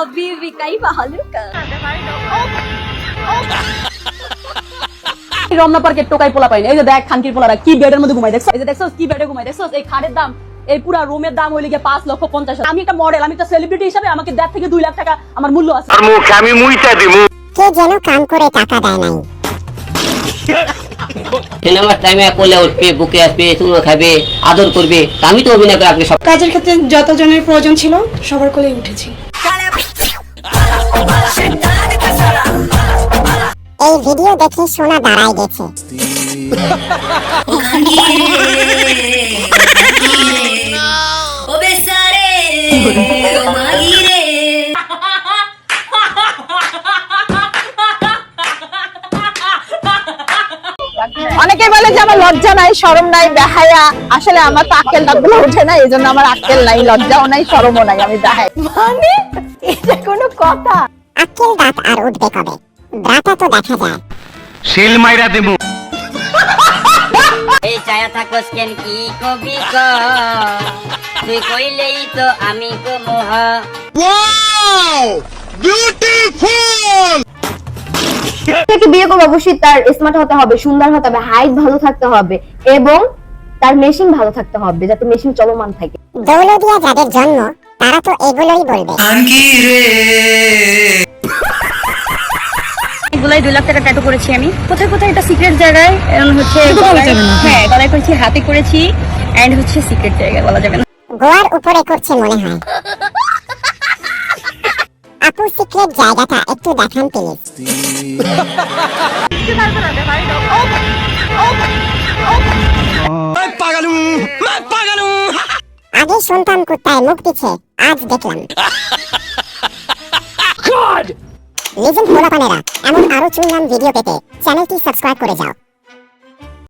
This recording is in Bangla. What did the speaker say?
Habibikay mahalo ka. রমনা পার্কের টোকাই পোলা পাইনি এই যে দেখ খানকির পোলারা কি বেডের মধ্যে ঘুমাই দেখছ? এই যে দেখছ কি বেডে ঘুমাই দেখছ? এই খাটের দাম এই পুরা রুমের দাম হইলে গিয়ে পাঁচ লক্ষ পঞ্চাশ আমি একটা মডেল আমি একটা সেলিব্রিটি হিসাবে আমাকে দেড় থেকে দুই লাখ টাকা আমার মূল্য আছে। আর মুখ আমি মুইটা দিমু। কে যেন কাম করে টাকা দেয় নাই। সিনেমার টাইমে কোলে উঠবে বুকে আসবে চুমো খাবে আদর করবে আমি তো অভিনয় করে আপনি সব কাজের ক্ষেত্রে যতজনের প্রয়োজন ছিল সবার কোলে উঠেছি। এই ভিডিও দেখে সোনা দাঁড়ায় গেছে। অনেকে বলে যে আমার লজ্জা নাই শরম নাই বেহায়া। আসলে আমার তো আক্কেল দাঁতগুলো ওঠে না এই জন্য আমার আক্কেল নাই লজ্জাও নাই শরমও নাই আমি বেহাই মানে? এটা কোনো কথা। আক্কেল দাঁত আর উঠবে কবে? ব্রাটা তো দেখা যায়। শিল মাইরা দিমু। এই থাকস কেন কি কবি ক? তুই কইলেই তো আমি কো মোহ থেকে বিয়ে করব? অবশ্যই তার স্মার্ট হতে হবে সুন্দর হতে হবে হাইট ভালো থাকতে হবে এবং তার মেশিন ভালো থাকতে হবে যাতে মেশিন চলমান থাকে। দৌলদিয়া যাদের জন্ম তারা তো এগুলোই বলবে। এগুলাই দুই লাখ টাকা ট্যাটু করেছি আমি। কোথায় কোথায়? এটা সিক্রেট জায়গায় হচ্ছে হ্যাঁ গলায় করেছি হাতে করেছি এন্ড হচ্ছে সিক্রেট জায়গায় বলা যাবে না। গোয়ার উপরে করছে মনে হয়। আপু সিক্রেট জায়গাটা একটু দেখান প্লিজ আগে শুনতাম কুত্তায় মুখ দিচ্ছে আজ দেখলাম। লিজেন্ড পোলাপানেরা এমন আরও চুনলাম ভিডিও পেতে চ্যানেলটি সাবস্ক্রাইব করে যাও।